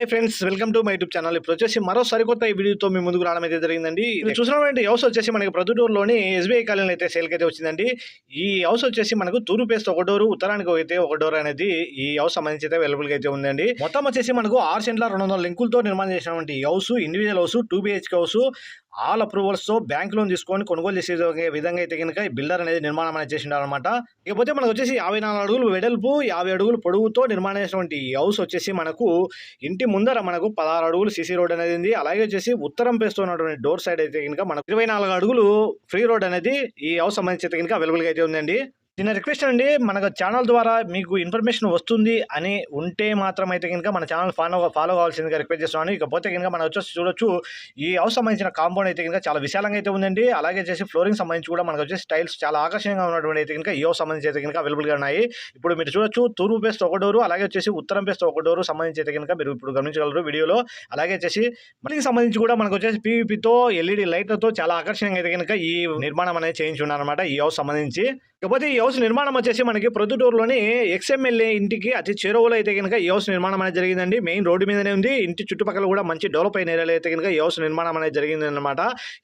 Hey friends welcome to my YouTube channel ఇప్పుడు వచ్చేసి మరో సరికొత్త ఈ వీడియోతో మీ ముందుకు రావడం అయితే జరిగిందండి. ఇది చూసినటువంటి హౌస్ వచ్చేసి మనకి ప్రొద్దుటూరులోని ఎస్బీఐ కాలనీలో అయితే సేల్కి అయితే వచ్చిందండి. ఈ హౌస్ వచ్చేసి మనకు తూర్పు పేస్ట్ ఒక డోరు ఉత్తరానికి అయితే ఒక డోర్ అనేది ఈ హౌస్ సంబంధించి అయితే అవైలబుల్గా అయితే ఉందండి. మొత్తం వచ్చేసి మనకు ఆరు సెంట్ల రెండు వందల లింకులతో నిర్మాణం చేసినటువంటి ఈ house individual house two BHK house all అప్రూవల్స్తో bank loan తీసుకొని కొనుగోలు చేసే విధంగా అయితే కనుక ఈ బిల్డర్ అనేది నిర్మాణం అనేది చేసిండారు అనమాట ఇకపోతే మనకు వచ్చేసి యాభై నాలుగు అడుగులు వెడల్పు యాభై అడుగులు పొడవుతో నిర్మాణం చేసినటువంటి ఈ హౌస్ వచ్చేసి మనకు ఇంటి ముందర మనకు పదహారు అడుగులు సీసీ రోడ్ అనేది ఉంది. అలాగే వచ్చేసి ఉత్తరం పేస్తున్నటువంటి డోర్ సైడ్ అయితే కనుక మనకు ఇరవై నాలుగు అడుగులు ఫ్రీ రోడ్ అనేది ఈ హౌస్ సంబంధించి అయితే కనుక అవైలబుల్గా అయితే ఉందండి. చిన్న రిక్వెస్ట్ అండి మనకు ఛానల్ ద్వారా మీకు ఇన్ఫర్మేషన్ వస్తుంది అని ఉంటే మాత్రం అయితే కనుక మన ఛానల్ ఫాలో ఫాలో కావాల్సిందిగా రిక్వెస్ట్ చేస్తున్నాను. ఇకపోతే కనుక మనం వచ్చేసి చూడొచ్చు ఈ హౌస్ సంబంధించిన కాంపౌండ్ అయితే కనుక చాలా విశాలంగా అయితే ఉందండి. అలాగే చేసి ఫ్లోరింగ్ సంబంధించి కూడా మనకు వచ్చేసి స్టైల్స్ చాలా ఆకర్షణీయంగా ఉన్నటువంటి అయితే కనుక ఈ హౌస్ సంబంధించి అయితే కనుక అవైలబుల్గా ఉన్నాయి. ఇప్పుడు మీరు చూడొచ్చు తూర్పు పేస్ట్ ఒక డోరు అలాగే వచ్చేసి ఉత్తరం పేస్ట్ ఒక డోరు సంబంధించి అయితే కనుక మీరు ఇప్పుడు గమనించగలరు వీడియోలో. అలాగే వచ్చేసి మళ్ళీ సంబంధించి కూడా మనకు వచ్చేసి పీవీపీతో ఎల్ఈడి లైట్లతో చాలా ఆకర్షణీయంగా అయితే కనుక ఈ నిర్మాణం అనేది చేయించి ఉన్నారన్నమాట ఈ హౌస్ సంబంధించి. కాకపోతే ఈ హౌస్ నిర్మాణం వచ్చేసి మనకి ప్రొద్దుటూరులోని ఎక్స్ఎంఎల్ఏ ఇంటికి అతి చేరువలో అయితే కనుక ఈ హౌస్ నిర్మాణం అనేది జరిగిందండి. మెయిన్ రోడ్డు మీదనే ఉంది. ఇంటి చుట్టుపక్కల కూడా మంచి డెవలప్ అయిన ఏరియాలో అయితే కనుక ఈ హౌస్ నిర్మాణం అనేది జరిగింది అనమాట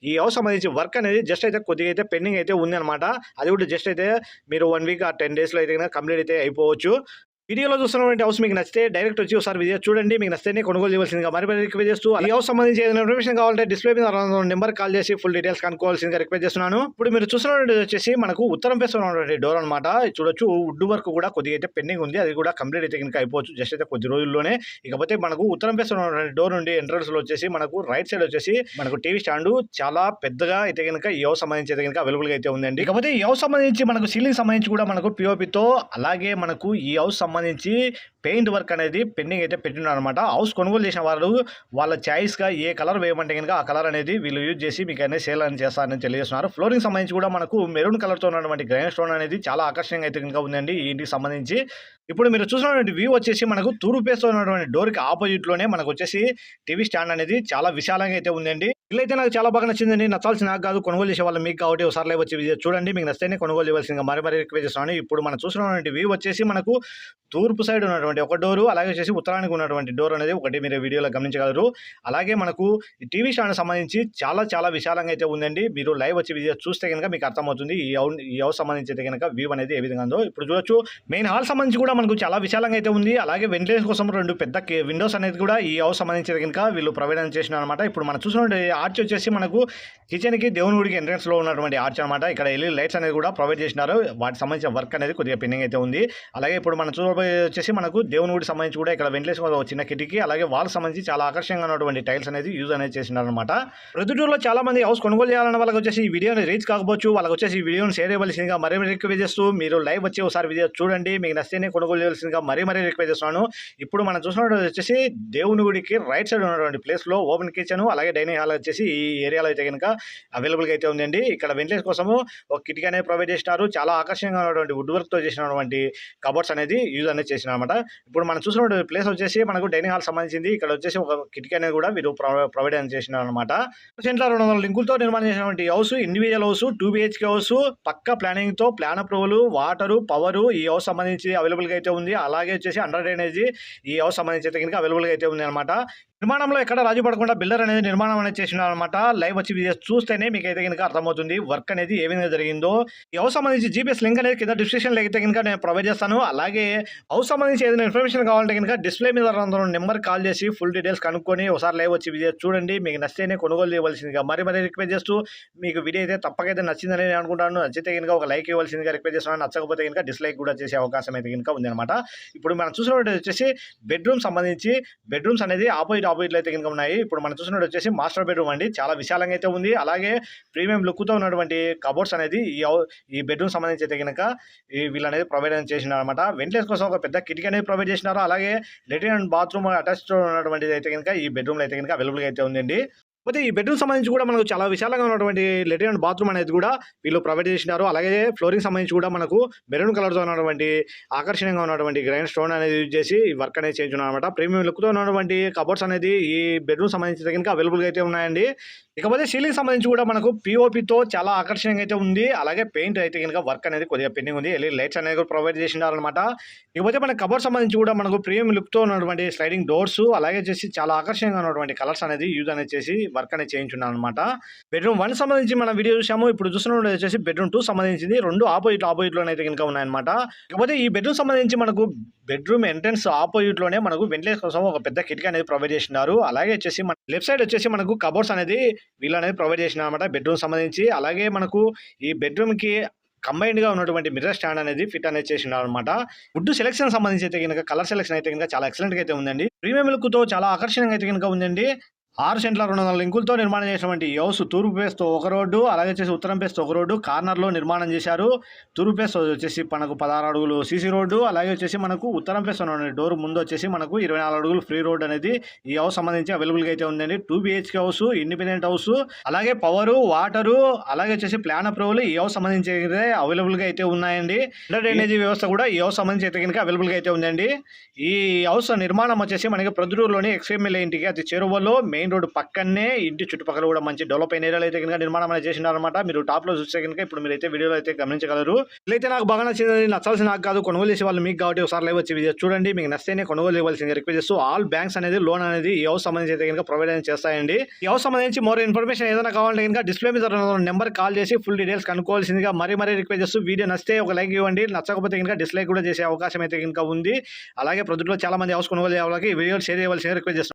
ఈ హౌస్ సంబంధించి వర్క్ అనేది జస్ట్ అయితే కొద్దిగా అయితే పెండింగ్ అయితే ఉంది అనమాట అది కూడా జస్ట్ అయితే మీరు వన్ వీక్ ఆ టెన్ డేస్లో అయితే కనుక కంప్లీట్ అయితే అయిపోవచ్చు. వీడియోలో చూస్తున్నటువంటి హౌస్ మీకు నచ్చితే డైరెక్ట్ వచ్చి ఒకసారి విజయ చూడండి. మీకు నచ్చితేనే కొనుగోలు చేయవలసిందిగా మరి మరి రిక్వెస్ట్ చేస్తూ ఈ హౌస్ సంబంధించి ఏదైనా ఇన్ఫర్మేషన్ కావాలంటే డిస్ప్లే మీద నెంబర్ కాల్ చేసి ఫుల్ డీటెయిల్స్ కనుక్కోవాల్సిందిగా రిక్వెస్ట్ చేస్తున్నాను. ఇప్పుడు మీరు చూస్తున్నటువంటి వచ్చేసి మనకు ఉత్తరం ఫేస్ ఉన్నటువంటి డోర్ అనమాట చూడొచ్చు వుడ్ వర్క్ కూడా కొద్దిగా అయితే పెండింగ్ ఉంది. అది కూడా కంప్లీట్ అయితే కనుక అయిపోవచ్చు. జస్ట్ అయితే కొద్ది రోజుల్లోనే. ఇకపోతే మనకు ఉత్తరం ఫేస్ ఉన్నటువంటి డోర్ నుండి ఎంట్రన్స్లో వచ్చేసి మనకు రైట్ సైడ్ వచ్చేసి మనకు టీవీ స్టాండ్ చాలా పెద్దగా అయితే కనుక ఈ హౌస్ సంబంధించి అయితే కనుక అవైలబుల్గా అయితే ఉందండి. ఇకపోతే ఈ హౌస్ సంబంధించి మనకు సీలింగ్ సంబంధించి కూడా మనకు పిఓపితో అలాగే మనకు ఈ హౌస్ సంబంధించి పెయింట్ వర్క్ అనేది పెండింగ్ అయితే పెట్టినారు అనమాట హౌస్ కొనుగోలు చేసిన వాళ్ళు వాళ్ళ చాయిస్గా ఏ కలర్ వేయమంటే కనుక ఆ కలర్ అనేది వీళ్ళు యూజ్ చేసి మీకు అనేది సేల్ అని చేస్తారని తెలియజేస్తున్నారు. ఫ్లోరింగ్ సంబంధించి కూడా మనకు మెరూన్ కలర్తో ఉన్నటువంటి గ్రైండ్ స్టోన్ అనేది చాలా ఆకర్షణంగా అయితే కనుక ఉందండి ఈ ఇంటికి సంబంధించి. ఇప్పుడు మీరు చూసినటువంటి వ్యూ వచ్చేసి మనకు తూర్పు పేస్తో ఉన్నటువంటి డోర్కి ఆపోజిట్లోనే మనకు వచ్చేసి టీవీ స్టాండ్ అనేది చాలా విశాలంగా అయితే ఉందండి. ఇల్లు అయితే నాకు చాలా బాగా నచ్చిందండి. నచ్చాల్సిన నాకు కాదు కొనుగోలు చేసే వాళ్ళు మీకు కాబట్టి ఒకసారి వచ్చి చూడండి. మీకు నచ్చితేనే కొనుగోలు చేయవలసిందిగా మరి మరి రిక్వెస్ట్ చేస్తున్నాను. ఇప్పుడు మనం చూసినటువంటి వ్యూ వచ్చేసి మనకు తూర్పు సైడ్ ఉన్నటువంటి ఒక డోరు అలాగే వచ్చేసి ఉత్తరానికి ఉన్నటువంటి డోర్ అనేది ఒకటి మీరు వీడియోలో గమనించగలరు. అలాగే మనకు టీవీ స్టాండ్ సంబంధించి చాలా చాలా విశాలంగా అయితే ఉందండి. మీరు లైవ్ వచ్చి విజిట్ చూస్తే కనుక మీకు అర్థమవుతుంది ఈ హౌ ఈ హౌస్ సంబంధించి అయితే కనుక వ్యూ అనేది ఏ విధంగా ఉందో. ఇప్పుడు చూడొచ్చు మెయిన్ హాల్ సంబంధించి కూడా మనకు చాలా విశాలంగా అయితే ఉంది. అలాగే వెంటిలేషన్ కోసం రెండు పెద్ద విండోస్ అనేది కూడా ఈ హౌస్ సంబంధించి కనుక వీళ్ళు ప్రొవైడ్ చేసిన అనమాట ఇప్పుడు మనం చూసినటువంటి ఆర్చ్ వచ్చేసి మనకు కిచెన్కి దేవుని గుడికి entrance లో ఉన్నటువంటి ఆర్చ్ అనమాట ఇక్కడ వెళ్ళి లైట్స్ అనేది కూడా ప్రొవైడ్ చేసినారు. వాటికి సంబంధించిన వర్క్ అనేది కొద్దిగా పెండింగ్ అయితే ఉంది. అలాగే ఇప్పుడు మనం చూడబోయే వచ్చేసి మనకు దేవుని గుడికి సంబంధించి కూడా ఇక్కడ వెంటిలేషన్ చిన్న కిటికీ అలాగే వాళ్ళకి సంబంధించి చాలా ఆకర్షణంగా ఉన్నటువంటి టైల్స్ అనేది యూజ్ అనేది చేసినారనమాట ప్రొద్దుటూరులో చాలా మంది హౌస్ కొనుగోలు చేయాలన్న వాళ్ళకి వచ్చేసి ఈ వీడియోని రీచ్ కాకపోవచ్చు. వాళ్ళకి వచ్చేసి ఈ వీడియోని షేర్ ఇవ్వాల్సిందిగా మరీ మరీ రిక్వెస్ట్ చేస్తూ మీరు లైవ్ వచ్చి ఒకసారి వీడియో చూడండి. మీకు నచ్చితేనే కొనుగోలు చేయాల్సిందిగా మరీ మరీ రిక్వెస్ట్ చేస్తున్నాను. ఇప్పుడు మనం చూసినట్టు వచ్చేసి దేవుని గుడికి రైట్ సైడ్ ఉన్నటువంటి ప్లేస్లో ఓపెన్ కిచెన్ అలాగే డైనింగ్ హాల్ వచ్చేసి ఈ ఏరియాలో అయితే కనుక అవైలబుల్గా అయితే ఉందండి. ఇక్కడ వెంటిలేషన్ కోసము ఒక కిటికీ అనేది ప్రొవైడ్ చేసినారు. చాలా ఆకర్షణీయంగా ఉన్నటువంటి వుడ్ వర్క్తో చేసినటువంటి కబోర్డ్స్ అనేది యూజ్ అనేది చేసిన అనమాట ఇప్పుడు మనం చూసినటువంటి ప్లేస్ వచ్చేసి మనకు డైనింగ్ హాల్ సంబంధించింది. ఇక్కడ వచ్చేసి ఒక కిటికీ అనేది కూడా వీరు ప్రొవైడ్ అనేది చేసినారు అనమాట సెంట్లో రెండు వందల లింకులతో నిర్మాణం చేసినటువంటి house individual house two BHK house పక్క ప్లానింగ్తో ప్లాన్ అప్రూవల్ వాటరు పవర్ ఈ హౌస్ సంబంధించి అవైలబుల్గా అయితే ఉంది. అలాగే వచ్చేసి అండర్ డ్రైనేజ్ ఈ హౌస్ సంబంధించి అయితే కనుక అవైలబుల్గా అయితే ఉంది అనమాట నిర్మాణంలో ఎక్కడ రాజు పడకుండా బిల్డర్ అనేది నిర్మాణం అనేది చేసినారు అనమాట లైవ్ వచ్చి చూస్తేనే మీకు అయితే కనుక అర్థమవుతుంది వర్క్ అనేది ఏ విధంగా జరిగిందో. ఈ హౌస్ సంబంధించి జీపీఎస్ లింక్ అనేది కింద డిస్క్రిప్షన్లో అయితే కనుక నేను ప్రొవైడ్ చేస్తాను. అలాగే హౌస్ సంబంధించి ఏదైనా ఇన్ఫర్మేషన్ కావాలంటే కనుక డిస్ప్లే మీద నెంబర్ కాల్ చేసి ఫుల్ డీటెయిల్స్ కనుక్కొని ఒకసారి లైవ్ వచ్చి వీడియో చూడండి. మీకు నచ్చితేనే కొనుగోలు చేయవలసిందిగా మరి మరి రిక్వెస్ట్ చేస్తూ మీకు వీడియో అయితే తప్పకైతే నచ్చిందని నేను అనుకుంటాను. నచ్చితే కనుక ఒక లైక్ ఇవ్వాల్సిందిగా రిక్వెస్ట్ చేస్తున్నాను. నచ్చకపోతే కనుక డిస్లైక్ కూడా చేసే అవకాశం అయితే కనుక ఉంది ఇప్పుడు మనం చూసినట్టు వచ్చేసి బెడ్రూమ్ సంబంధించి బెడ్రూమ్స్ అనేది ఆపోజిట్ ఆపోజిట్లో అయితే కనుక ఉన్నాయి. ఇప్పుడు మనం చూసినట్టు వచ్చేసి మాస్టర్ బెడ్రూమ్ అండి. చాలా విశాలంగా అయితే ఉంది. అలాగే ప్రీమియం లుక్తో ఉన్నటువంటి కబోర్డ్స్ అనేది ఈ ఈ బెడ్రూమ్ సంబంధించి అయితే కనుక ఈ వీళ్ళు అనేది ప్రొవైడ్ అనేది చేసినారు అనమాట వెంటిలేషన్ కోసం ఒక పెద్ద కిటికీ అనేది ప్రొవైడ్ చేసినారు. అలాగే లెట్రిన్ అండ్ బాత్రూమ్ అటాచ్డ్ ఉన్నటువంటి అయితే కనుక ఈ బెడ్రూమ్లో అయితే కనుక అవైలబుల్గా అయితే ఉందండి. పోతే ఈ బెడ్రూమ్ సంబంధించి కూడా మనకు చాలా విశాలంగా ఉన్నటువంటి లెటర్ అండ్ బాత్రూమ్ అనేది కూడా వీళ్ళు ప్రొవైడ్ చేసినారు. అలాగే ఫ్లోరింగ్ సంబంధించి కూడా మనకు మెరూన్ కలర్తో ఉన్నటువంటి ఆకర్షణీయంగా ఉన్నటువంటి గ్రైండ్ స్టోన్ అనేది యూజ్ చేసి ఈ వర్క్ అనేది చేయించున్నాం అనమాట ప్రీమియం లుక్తో ఉన్నటువంటి కబోర్డ్స్ అనేది ఈ బెడ్రూమ్ సంబంధించి కనుక అవైలబుల్గా అయితే ఉన్నాయండి. ఇకపోతే సీలింగ్ సంబంధించి కూడా మనకు పీఓపీతో చాలా ఆకర్షణీయంగా అయితే ఉంది. అలాగే పెయింట్ అయితే కనుక వర్క్ అనేది కొద్దిగా పెండింగ్ ఉంది. ఎల్ఈడి లైట్స్ అనేది కూడా ప్రొవైడ్ చేసినారు అనమాట ఇకపోతే మన కబోర్డ్ సంబంధించి కూడా మనకు ప్రీమియం లుక్తో ఉన్నటువంటి స్లైడింగ్ డోర్స్ అలాగే చేసి చాలా ఆకర్షణీయంగా ఉన్నటువంటి కలర్స్ అనేది యూజ్ అనేది చేసి వర్క్ అనేది చేయించున్నాను అనమాట బెడ్రూమ్ వన్ సంబంధించి మనం వీడియో చూసాము ఇప్పుడు చూస్తున్న వచ్చేసి బెడ్రూమ్ టూ సంబంధించింది. రెండు ఆపోజిట్ ఆపోజిట్ అయితే కనుక ఉన్నాయన్నమాట. కాకపోతే ఈ బెడ్రూమ్ సంబంధించి మనకు బెడ్రూమ్ ఎంట్రన్స్ ఆపోజిట్లోనే మనకు వెంటిలేషన్ కోసం ఒక పెద్ద కిటికీ అనేది ప్రొవైడ్ చేసినారు. అలాగే వచ్చేసి మన లెఫ్ట్ సైడ్ వచ్చేసి మనకు కబోర్డ్స్ అనేది వీళ్ళు అనేది ప్రొవైడ్ చేసినారు అనమాట బెడ్రూమ్ సంబంధించి. అలాగే మనకు ఈ బెడ్రూమ్కి కి గా ఉన్నటువంటి మిర్రర్ స్టాండ్ అనేది ఫిట్ అనేది చేసినారు అనమాట వుడ్ సెలెక్షన్ సంబంధించి అయితే కనుక కలర్ సెలెక్షన్ అయితే కనుక చాలా ఎక్సలెంట్గా అయితే ఉందండి. ప్రీమియం లుక్తో చాలా ఆకర్షణంగా అయితే కనుక ఉందండి. ఆరు సెంట్ల రెండు వందల లింకులతో నిర్మాణం చేసినటువంటి ఈ హౌస్ తూర్పు పేస్తో ఒక రోడ్డు అలాగే వచ్చేసి ఉత్తరం పేస్తో ఒక రోడ్డు కార్నర్లో నిర్మాణం చేశారు. తూర్పు పేస్ వచ్చేసి మనకు పదహారు అడుగులు సీసీ రోడ్డు అలాగే వచ్చేసి మనకు ఉత్తరం పేస్ డోర్ ముందు వచ్చేసి మనకు ఇరవై నాలుగు అడుగులు ఫ్రీ రోడ్ అనేది ఈ హౌస్ సంబంధించి అవైలబుల్గా అయితే ఉందండి. Two BHK house independent house అలాగే పవరు వాటరు అలాగే వచ్చేసి ప్లాన్ అప్రూవల్ ఈ హౌస్ సంబంధించి అవైలబుల్గా అయితే ఉన్నాయండి. అండర్ డ్రైనేజీ వ్యవస్థ కూడా ఈ హౌస్ సంబంధించి అయితే కనుక అవైలబుల్గా అయితే ఉందండి. ఈ హౌస్ నిర్మాణం వచ్చేసి మనకి ప్రొద్దుటూరులోని ఎక్స్ఎంఎల్ఏ ఇంటికి అది చెరువులో మెయిన్ రోడ్ పక్కనే ఇంటి చుట్టుపక్కల కూడా మంచి డెవలప్ అయిన ఏరియాలో అయితే కనుక నిర్మాణం అనేది చేసినారనమాట మీరు టాప్లో చూస్తే కనుక ఇప్పుడు మీరు అయితే వీడియోలో అయితే గమనించగలరు. ఇదైతే నాకు బాగా నచ్చింది నచ్చాల్సిన నాకు కాదు కొనుగోలు చేసే వాళ్ళు మీకు కాబట్టి ఒకసారి లైవ్ వచ్చి వీడియో చూడండి. మీకు నచ్చితేనే కొనుగోలు ఇవ్వాల్సింది రిక్వెస్ట్ చేస్తూ ఆల్ బ్యాంక్స్ అనేది లోన్ అనేది ఈ హౌస్ సంబంధించి అయితే కనుక ప్రొవైడ్ అనేది చేస్తాయండి. ఈ హౌస్ సంబంధించి మోర్ ఇన్ఫర్మేషన్ ఏదైనా కావాలంటే కనుక డిస్ప్లే మీద నెంబర్ కాల్ చేసి ఫుల్ డీటెయిల్స్ కనుక్కోవాల్సిందిగా మరీ మరీ రిక్వెస్ట్ చేస్తూ వీడియో నచ్చితే ఒక లైక్ ఇవ్వండి. నచ్చకపోతే కనుక డిస్లైక్ కూడా చేసే అవకాశం అయితే కనుక ఉంది. అలాగే ప్రొద్దులో చాలా మంది హౌస్ కొనుగోలు చేయాలి వీడియోలు వీడియో షేర్ చేయవలసిందిగా రిక్వెస్ట్ చేస్తున్నాను